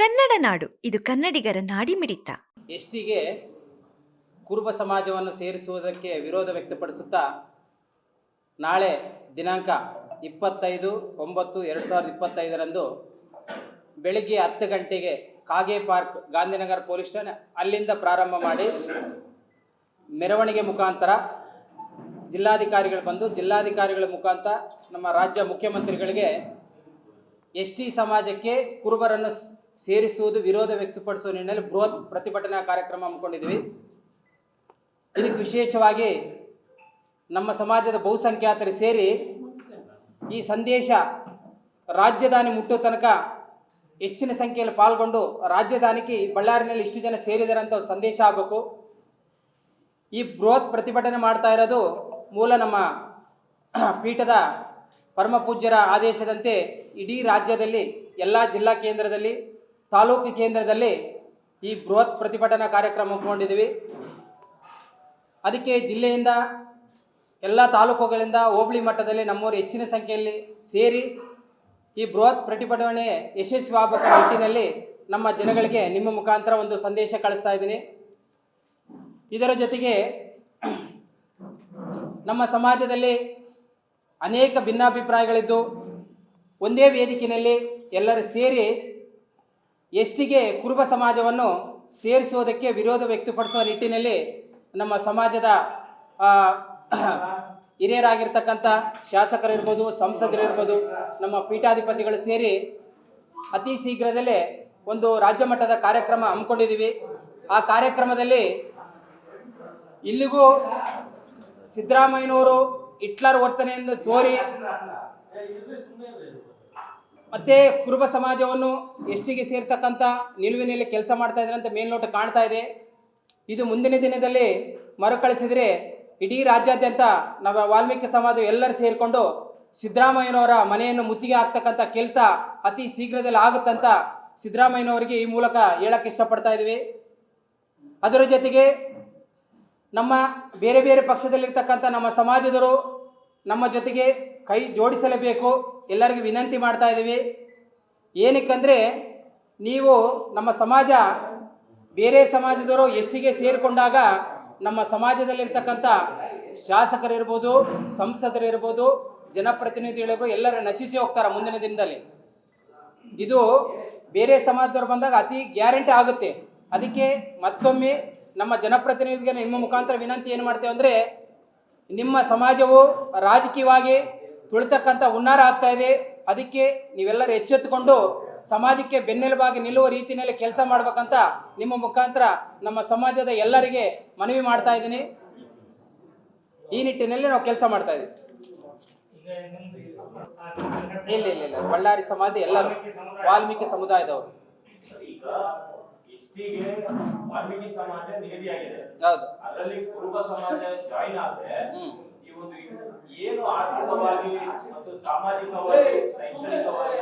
ಕನ್ನಡ ನಾಡು, ಇದು ಕನ್ನಡಿಗರ ನಾಡಿಮಿಡಿತ. ಎಷ್ಟಿಗೆ ಕುರುಬ ಸಮಾಜವನ್ನು ಸೇರಿಸುವುದಕ್ಕೆ ವಿರೋಧ ವ್ಯಕ್ತಪಡಿಸುತ್ತಾ, ನಾಳೆ ದಿನಾಂಕ ಇಪ್ಪತ್ತೈದು ಒಂಬತ್ತು ಎರಡು ಸಾವಿರದ ಇಪ್ಪತ್ತೈದರಂದು ಬೆಳಿಗ್ಗೆ ಹತ್ತು ಗಂಟೆಗೆ ಕಾಗೆ ಪಾರ್ಕ್, ಗಾಂಧಿನಗರ ಪೊಲೀಸ್ ಠಾಣೆ ಅಲ್ಲಿಂದ ಪ್ರಾರಂಭ ಮಾಡಿ ಮೆರವಣಿಗೆ ಮುಖಾಂತರ ಜಿಲ್ಲಾಧಿಕಾರಿಗಳು ಬಂದು, ಜಿಲ್ಲಾಧಿಕಾರಿಗಳ ಮುಖಾಂತರ ನಮ್ಮ ರಾಜ್ಯ ಮುಖ್ಯಮಂತ್ರಿಗಳಿಗೆ ಎಸ್ ಟಿ ಸಮಾಜಕ್ಕೆ ಕುರುಬರನ್ನು ಸೇರಿಸುವುದು ವಿರೋಧ ವ್ಯಕ್ತಪಡಿಸುವ ನಿಟ್ಟಿನಲ್ಲಿ ಬೃಹತ್ ಪ್ರತಿಭಟನಾ ಕಾರ್ಯಕ್ರಮ ಹಮ್ಮಿಕೊಂಡಿದ್ವಿ ಇದಕ್ಕೆ ವಿಶೇಷವಾಗಿ ನಮ್ಮ ಸಮಾಜದ ಬಹುಸಂಖ್ಯಾತರು ಸೇರಿ ಈ ಸಂದೇಶ ರಾಜಧಾನಿ ಮುಟ್ಟೋ ತನಕ ಹೆಚ್ಚಿನ ಸಂಖ್ಯೆಯಲ್ಲಿ ಪಾಲ್ಗೊಂಡು ರಾಜಧಾನಿಗೆ ಬಳ್ಳಾರಿನಲ್ಲಿ ಇಷ್ಟು ಜನ ಸೇರಿದ್ದಾರೆ ಅಂತ ಒಂದು ಸಂದೇಶ ಆಗಬೇಕು. ಈ ಬೃಹತ್ ಪ್ರತಿಭಟನೆ ಮಾಡ್ತಾ ಇರೋದು ಮೂಲ ನಮ್ಮ ಪೀಠದ ಪರಮಪೂಜ್ಯರ ಆದೇಶದಂತೆ ಇಡೀ ರಾಜ್ಯದಲ್ಲಿ, ಎಲ್ಲ ಜಿಲ್ಲಾ ಕೇಂದ್ರದಲ್ಲಿ ತಾಲೂಕು ಕೇಂದ್ರದಲ್ಲಿ ಈ ಬೃಹತ್ ಪ್ರತಿಭಟನಾ ಕಾರ್ಯಕ್ರಮ ಹಮ್ಮಿಕೊಂಡಿದ್ದೀವಿ. ಅದಕ್ಕೆ ಜಿಲ್ಲೆಯಿಂದ ಎಲ್ಲ ತಾಲೂಕುಗಳಿಂದ ಹೋಬಳಿ ಮಟ್ಟದಲ್ಲಿ ನಮ್ಮವರು ಹೆಚ್ಚಿನ ಸಂಖ್ಯೆಯಲ್ಲಿ ಸೇರಿ ಈ ಬೃಹತ್ ಪ್ರತಿಭಟನೆ ಯಶಸ್ವಿ ನಿಟ್ಟಿನಲ್ಲಿ ನಮ್ಮ ಜನಗಳಿಗೆ ನಿಮ್ಮ ಮುಖಾಂತರ ಒಂದು ಸಂದೇಶ ಕಳಿಸ್ತಾ ಇದ್ದೀನಿ. ಇದರ ಜೊತೆಗೆ ನಮ್ಮ ಸಮಾಜದಲ್ಲಿ ಅನೇಕ ಭಿನ್ನಾಭಿಪ್ರಾಯಗಳಿದ್ದು, ಒಂದೇ ವೇದಿಕೆಯಲ್ಲಿ ಎಲ್ಲರೂ ಸೇರಿ ಎಷ್ಟಿಗೆ ಕುರುಬ ಸಮಾಜವನ್ನು ಸೇರಿಸುವುದಕ್ಕೆ ವಿರೋಧ ವ್ಯಕ್ತಪಡಿಸುವ ನಿಟ್ಟಿನಲ್ಲಿ ನಮ್ಮ ಸಮಾಜದ ಹಿರಿಯರಾಗಿರ್ತಕ್ಕಂಥ ಶಾಸಕರಿರ್ಬೋದು, ಸಂಸದರಿರ್ಬೋದು, ನಮ್ಮ ಪೀಠಾಧಿಪತಿಗಳು ಸೇರಿ ಅತಿ ಶೀಘ್ರದಲ್ಲೇ ಒಂದು ರಾಜ್ಯ ಮಟ್ಟದ ಕಾರ್ಯಕ್ರಮ ಹಮ್ಮಿಕೊಂಡಿದ್ದೀವಿ. ಆ ಕಾರ್ಯಕ್ರಮದಲ್ಲಿ ಇಲ್ಲಿಗೂ ಸಿದ್ದರಾಮಯ್ಯನವರು ಹಿಟ್ಲರ್ ವರ್ತನೆಯನ್ನು ತೋರಿ ಮತ್ತೆ ಕುರುಬ ಸಮಾಜವನ್ನು ಎಷ್ಟಿಗೆ ಸೇರ್ತಕ್ಕಂಥ ನಿಲುವಿನಲ್ಲಿ ಕೆಲಸ ಮಾಡ್ತಾ ಅಂತ ಮೇಲ್ನೋಟ ಕಾಣ್ತಾ ಇದೆ. ಇದು ಮುಂದಿನ ದಿನದಲ್ಲಿ ಮರುಕಳಿಸಿದರೆ ಇಡೀ ರಾಜ್ಯಾದ್ಯಂತ ನಮ್ಮ ವಾಲ್ಮೀಕಿ ಸಮಾಜ ಎಲ್ಲರೂ ಸೇರಿಕೊಂಡು ಸಿದ್ದರಾಮಯ್ಯನವರ ಮನೆಯನ್ನು ಮುತ್ತಿಗೆ ಹಾಕ್ತಕ್ಕಂಥ ಕೆಲಸ ಅತಿ ಶೀಘ್ರದಲ್ಲಿ ಆಗುತ್ತಂತ ಸಿದ್ದರಾಮಯ್ಯನವರಿಗೆ ಈ ಮೂಲಕ ಹೇಳಕ್ಕೆ ಇಷ್ಟಪಡ್ತಾ ಇದ್ದೀವಿ ಅದರ ಜೊತೆಗೆ ನಮ್ಮ ಬೇರೆ ಬೇರೆ ಪಕ್ಷದಲ್ಲಿರ್ತಕ್ಕಂಥ ನಮ್ಮ ಸಮಾಜದವರು ನಮ್ಮ ಜೊತೆಗೆ ಕೈ ಜೋಡಿಸಲೇಬೇಕು. ಎಲ್ಲರಿಗೂ ವಿನಂತಿ ಮಾಡ್ತಾ ಇದ್ದೀವಿ. ಏನಕ್ಕಂದರೆ, ನೀವು ನಮ್ಮ ಸಮಾಜ, ಬೇರೆ ಸಮಾಜದವರು ಎಷ್ಟಿಗೆ ಸೇರಿಕೊಂಡಾಗ ನಮ್ಮ ಸಮಾಜದಲ್ಲಿರ್ತಕ್ಕಂಥ ಶಾಸಕರಿರ್ಬೋದು, ಸಂಸದರಿರ್ಬೋದು ಜನಪ್ರತಿನಿಧಿಗಳಿರ್ಬೋದು ಎಲ್ಲರೂ ನಶಿಸಿ ಹೋಗ್ತಾರೆ ಮುಂದಿನ ದಿನದಲ್ಲಿ. ಇದು ಬೇರೆ ಸಮಾಜದವ್ರು ಬಂದಾಗ ಅತಿ ಗ್ಯಾರಂಟಿ ಆಗುತ್ತೆ. ಅದಕ್ಕೆ ಮತ್ತೊಮ್ಮೆ ನಮ್ಮ ಜನಪ್ರತಿನಿಧಿಗೆ ನಿಮ್ಮ ಮುಖಾಂತರ ವಿನಂತಿ ಏನು ಮಾಡ್ತೇವೆ ಅಂದರೆ, ನಿಮ್ಮ ಸಮಾಜವು ರಾಜಕೀಯವಾಗಿ ತುಳಿತಕ್ಕಂಥ ಹುನ್ನಾರ ಆಗ್ತಾ ಇದೆ. ಅದಕ್ಕೆ ನೀವೆಲ್ಲರೂ ಎಚ್ಚೆತ್ತುಕೊಂಡು ಸಮಾಜಕ್ಕೆ ಬೆನ್ನೆಲುಬಾಗಿ ನಿಲ್ಲುವ ರೀತಿಯಲ್ಲಿ ಕೆಲಸ ಮಾಡ್ಬೇಕಂತ ನಿಮ್ಮ ಮುಖಾಂತರ ನಮ್ಮ ಸಮಾಜದ ಎಲ್ಲರಿಗೆ ಮನವಿ ಮಾಡ್ತಾ ಇದ್ದೀನಿ. ಈ ನಿಟ್ಟಿನಲ್ಲಿ ನಾವು ಕೆಲಸ ಮಾಡ್ತಾ ಇದ್ದೀವಿ. ಇಲ್ಲ ಇಲ್ಲ ಇಲ್ಲ. ಬಳ್ಳಾರಿ ಸಮಾಜ ಎಲ್ಲರೂ ವಾಲ್ಮೀಕಿ ಸಮುದಾಯದವರು. ಹೌದು. ಒಂದು ಏನು ಆರ್ಥಿಕವಾಗಿ ಮತ್ತು ಸಾಮಾಜಿಕವಾಗಿ ಶೈಕ್ಷಣಿಕವಾಗಿ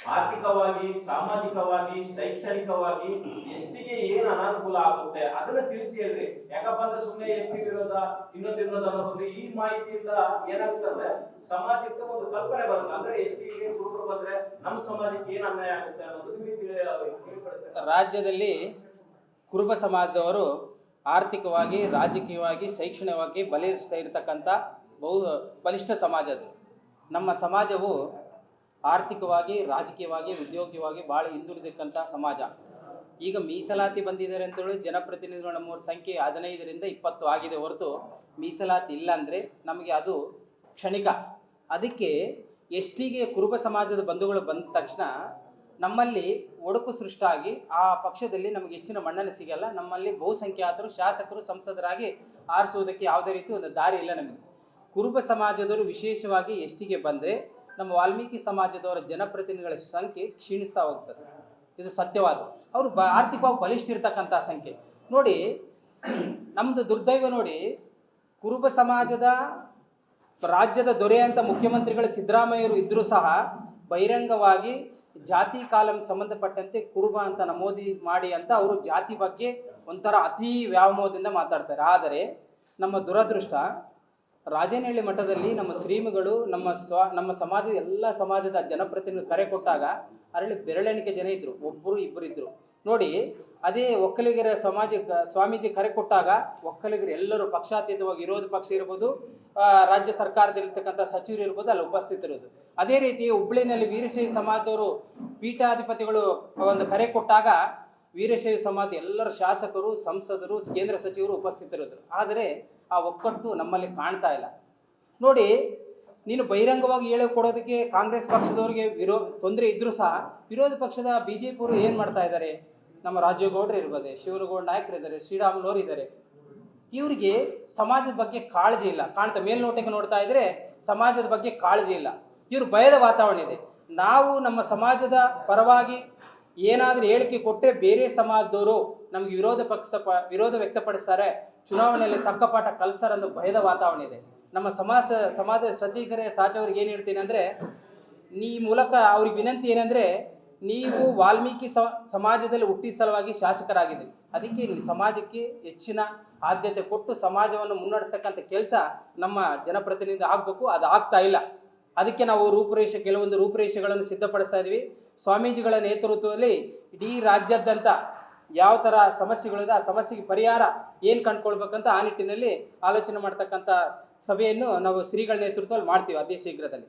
ಆರ್ಥಿಕವಾಗಿ ಸಾಮಾಜಿಕವಾಗಿ ಶೈಕ್ಷಣಿಕವಾಗಿ ಎಷ್ಟಿಗೆ ಏನು ಅನಾನುಕೂಲ ಆಗುತ್ತೆ ಅದನ್ನ ತಿಳಿಸಿ ಹೇಳ್ರಿ. ಯಾಕಪ್ಪ ಅಂದ್ರೆ ಸುಮ್ಮನೆ ಎಷ್ಟಿ ಇರೋದ ಇನ್ನೊಂದು ಅನ್ನೋದು ಈ ಮಾಹಿತಿಯಿಂದ ಏನಾಗುತ್ತೆ ಅಂದ್ರೆ ಸಮಾಜಕ್ಕೆ ಒಂದು ಕಲ್ಪನೆ ಬರುತ್ತೆ ಅಂದ್ರೆ ಎಷ್ಟಿಗೆ ಹುಡುಗರು ಬಂದ್ರೆ ನಮ್ಮ ಸಮಾಜಕ್ಕೆ ಏನ್ ಅನ್ಯಾಯ ಆಗುತ್ತೆ ಅನ್ನೋದು ರಾಜ್ಯದಲ್ಲಿ ಕುರುಬ ಸಮಾಜದವರು ಆರ್ಥಿಕವಾಗಿ, ರಾಜಕೀಯವಾಗಿ, ಶೈಕ್ಷಣಿಕವಾಗಿ ಬಲಿಷ್ಠ ಇರತಕ್ಕಂಥ ಬಹು, ಬಲಿಷ್ಠ ಸಮಾಜ ಅದು. ನಮ್ಮ ಸಮಾಜವು ಆರ್ಥಿಕವಾಗಿ, ರಾಜಕೀಯವಾಗಿ, ಉದ್ಯೋಗವಾಗಿ ಭಾಳ ಹಿಂದುಳಿದಕ್ಕಂಥ ಸಮಾಜ. ಈಗ ಮೀಸಲಾತಿ ಬಂದಿದ್ದಾರೆ ಅಂತೇಳಿ ಜನಪ್ರತಿನಿಧಿಗಳ ನಮ್ಮವ್ರ ಸಂಖ್ಯೆ ಹದಿನೈದರಿಂದ ಇಪ್ಪತ್ತು ಆಗಿದೆ ಹೊರತು ಮೀಸಲಾತಿ ಇಲ್ಲ ಅಂದರೆ ನಮಗೆ ಅದು ಕ್ಷಣಿಕ. ಅದಕ್ಕೆ ಎಷ್ಟಿಗೆ ಕುರುಬ ಸಮಾಜದ ಬಂಧುಗಳು ಬಂದ ತಕ್ಷಣ ನಮ್ಮಲ್ಲಿ ಒಡಕು ಸೃಷ್ಟಿಯಾಗಿ ಆ ಪಕ್ಷದಲ್ಲಿ ನಮಗೆ ಹೆಚ್ಚಿನ ಮನ್ನಣೆ ಸಿಗಲ್ಲ. ನಮ್ಮಲ್ಲಿ ಬಹುಸಂಖ್ಯಾತರು, ಶಾಸಕರು, ಸಂಸದರಾಗಿ ಆರಿಸುವುದಕ್ಕೆ ಯಾವುದೇ ರೀತಿ ಒಂದು ದಾರಿ ಇಲ್ಲ ನಮಗೆ. ಕುರುಬ ಸಮಾಜದವರು ವಿಶೇಷವಾಗಿ ಎಷ್ಟಿಗೆ ಬಂದರೆ ನಮ್ಮ ವಾಲ್ಮೀಕಿ ಸಮಾಜದವರ ಜನಪ್ರತಿನಿಧಿಗಳ ಸಂಖ್ಯೆ ಕ್ಷೀಣಿಸ್ತಾ ಹೋಗ್ತದೆ. ಇದು ಸತ್ಯವಾದ. ಅವರು ಬ ಆರ್ಥಿಕವಾಗಿ ಬಲಿಷ್ಠ ಇರ್ತಕ್ಕಂಥ ಸಂಖ್ಯೆ. ನೋಡಿ ನಮ್ಮದು ದುರ್ದೈವ ನೋಡಿ, ಕುರುಬ ಸಮಾಜದ ರಾಜ್ಯದ ದೊರೆ ಅಂತ ಮುಖ್ಯಮಂತ್ರಿಗಳು ಸಿದ್ದರಾಮಯ್ಯರು ಇದ್ದರೂ ಸಹ ಬಹಿರಂಗವಾಗಿ ಜಾತಿ ಕಾಲಂ ಸಂಬಂಧಪಟ್ಟಂತೆ ಕುರುಬ ಅಂತ ನಮೋದಿ ಮಾಡಿ ಅಂತ ಅವರು ಜಾತಿ ಬಗ್ಗೆ ಒಂಥರ ಅತಿ ವ್ಯಾಮೋಹದಿಂದ ಮಾತಾಡ್ತಾರೆ. ಆದರೆ ನಮ್ಮ ದುರದೃಷ್ಟ ರಾಜನಹಳ್ಳಿ ಮಠದಲ್ಲಿ ನಮ್ಮ ಶ್ರೀಮಗಳು, ನಮ್ಮ ಸ್ವ, ನಮ್ಮ ಸಮಾಜದ ಎಲ್ಲ ಸಮಾಜದ ಜನಪ್ರತಿನಿಧಿ ಕರೆ ಕೊಟ್ಟಾಗ ಅದರಲ್ಲಿ ಬೆರಳೆಣಿಕೆ ಜನ ಇದ್ರು. ಒಬ್ಬರು ಇಬ್ಬರು ಇದ್ರು. ನೋಡಿ, ಅದೇ ಒಕ್ಕಲಿಗರ ಸಮಾಜ ಸ್ವಾಮೀಜಿ ಕರೆ ಕೊಟ್ಟಾಗ ಒಕ್ಕಲಿಗರು ಎಲ್ಲರೂ ಪಕ್ಷಾತೀತವಾಗಿ ವಿರೋಧ ಪಕ್ಷ ಇರ್ಬೋದು ರಾಜ್ಯ ಸರ್ಕಾರದಲ್ಲಿರ್ತಕ್ಕಂಥ ಸಚಿವರು ಇರ್ಬೋದು, ಅಲ್ಲಿ ಉಪಸ್ಥಿತರಿರೋದು. ಅದೇ ರೀತಿ ಹುಬ್ಳಿನಲ್ಲಿ ವೀರಶೈವ ಸಮಾಜದವರು ಪೀಠಾಧಿಪತಿಗಳು ಒಂದು ಕರೆ ಕೊಟ್ಟಾಗ ವೀರಶೈವ ಸಮಾಜ ಎಲ್ಲರ ಶಾಸಕರು, ಸಂಸದರು, ಕೇಂದ್ರ ಸಚಿವರು ಉಪಸ್ಥಿತರಿದ್ದರು ಆದರೆ ಆ ಒಕ್ಕಟ್ಟು ನಮ್ಮಲ್ಲಿ ಕಾಣ್ತಾ ಇಲ್ಲ. ನೋಡಿ, ನೀನು ಬಹಿರಂಗವಾಗಿ ಹೇಳಿ ಕೊಡೋದಕ್ಕೆ ಕಾಂಗ್ರೆಸ್ ಪಕ್ಷದವರಿಗೆ ವಿರೋ, ತೊಂದರೆ ಇದ್ರೂ ಸಹ ವಿರೋಧ ಪಕ್ಷದ ಬಿ ಜೆ ಪಿಯವರು ಏನು ಮಾಡ್ತಾ ಇದ್ದಾರೆ? ನಮ್ಮ ರಾಜೀವ್ಗೌಡರು ಇರ್ಬೋದು, ಶಿವರಗೌಡ ನಾಯಕರು ಇದ್ದಾರೆ ಶ್ರೀರಾಮುಲವರು ಇದ್ದಾರೆ. ಇವರಿಗೆ ಸಮಾಜದ ಬಗ್ಗೆ ಕಾಳಜಿ ಇಲ್ಲ. ಕಾಣ್ತಾ ಮೇಲ್ನೋಟಕ್ಕೆ ನೋಡ್ತಾ ಇದ್ರೆ ಸಮಾಜದ ಬಗ್ಗೆ ಕಾಳಜಿ ಇಲ್ಲ. ಇವ್ರು ಭಯದ ವಾತಾವರಣ ಇದೆ. ನಾವು ನಮ್ಮ ಸಮಾಜದ ಪರವಾಗಿ ಏನಾದರೂ ಹೇಳಿಕೆ ಕೊಟ್ಟರೆ ಬೇರೆ ಸಮಾಜದವರು ನಮ್ಗೆ ವಿರೋಧ ಪಕ್ಷ ವಿರೋಧ ವ್ಯಕ್ತಪಡಿಸ್ತಾರೆ. ಚುನಾವಣೆಯಲ್ಲಿ ತಕ್ಕ ಪಾಠ ಕಲಿಸ್ತಾರೆ ಅನ್ನೋ ಭಯದ ವಾತಾವರಣ ಇದೆ. ನಮ್ಮ ಸಮಾಜ ಸಮಾಜ ಸಚಿವರೇ, ಸಾಚವ್ರಿಗೆ ಏನು ಹೇಳ್ತೀನಿ ಅಂದರೆ, ಈ ಮೂಲಕ ಅವ್ರಿಗೆ ವಿನಂತಿ ಏನಂದರೆ ನೀವು ವಾಲ್ಮೀಕಿ ಸಮಾಜದಲ್ಲಿ ಹುಟ್ಟಿದ ಸಲುವಾಗಿ ಶಾಸಕರಾಗಿದ್ದೀರಿ ಅದಕ್ಕೆ ಇಲ್ಲಿ ಸಮಾಜಕ್ಕೆ ಹೆಚ್ಚಿನ ಆದ್ಯತೆ ಕೊಟ್ಟು ಸಮಾಜವನ್ನು ಮುನ್ನಡೆಸ್ತಕ್ಕಂಥ ಕೆಲಸ ನಮ್ಮ ಜನಪ್ರತಿನಿಧಿ ಆಗಬೇಕು. ಅದು ಆಗ್ತಾ ಇಲ್ಲ. ಅದಕ್ಕೆ ನಾವು ರೂಪುರೇಷೆ, ಕೆಲವೊಂದು ರೂಪುರೇಷೆಗಳನ್ನು ಸಿದ್ಧಪಡಿಸ್ತಾ ಇದ್ವಿ ಸ್ವಾಮೀಜಿಗಳ ನೇತೃತ್ವದಲ್ಲಿ ಇಡೀ ರಾಜ್ಯಾದ್ಯಂತ ಯಾವ ಥರ ಸಮಸ್ಯೆಗಳಿದೆ, ಆ ಸಮಸ್ಯೆಗೆ ಪರಿಹಾರ ಏನು ಕಂಡುಕೊಳ್ಬೇಕಂತ ಆ ನಿಟ್ಟಿನಲ್ಲಿ ಆಲೋಚನೆ ಮಾಡ್ತಕ್ಕಂಥ ಸಭೆಯನ್ನು ನಾವು ಶ್ರೀಗಳ ನೇತೃತ್ವದಲ್ಲಿ ಮಾಡ್ತೀವಿ ಅತಿ ಶೀಘ್ರದಲ್ಲಿ.